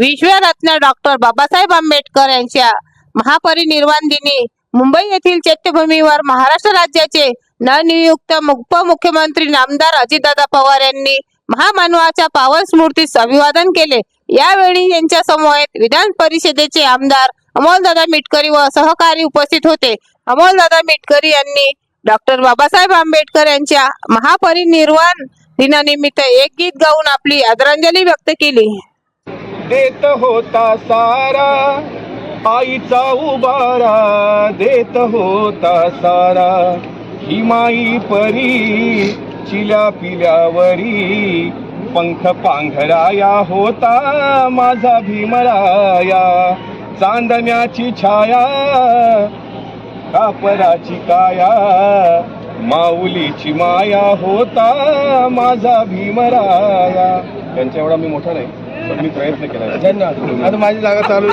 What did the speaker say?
विश्वरत्न doctor Babasaheb Ambedkar यांच्या महापरिनिर्वाण दिनी मुंबई येथील चैत्यभूमीवर महाराष्ट्र राज्याचे नवनियुक्त उपमुख्यमंत्री नामदार अजितदादा पवार यांनी महामानवाच्या पावन स्मृतीस अभिवादन केले. यावेळी यांच्या समवेत विधान परिषदेचे आमदार अमोलदादा मिटकरी व सहकारी उपस्थित होते. अमोलदादा मिटकरी यांनी डॉक्टर बाबासाहेब आंबेडकर यांच्या महापरिनिर्वाण दिनानिमित्त एक गीत गाऊन आपली आदरांजली व्यक्त केली. देत होता सारा. आईचा उबारा देत होता सारा. ही माई परी चिल्या पिल्यावरी पंख पांघराया होता माझा भीमराया. चांदण्याची छाया कापराची काया माऊलीची माया होता माझा भीमराया. त्यांच्या एवढा मी मोठा नाही. मी प्रयत्न केला. धन्यवाद. आता माझी जागा चालू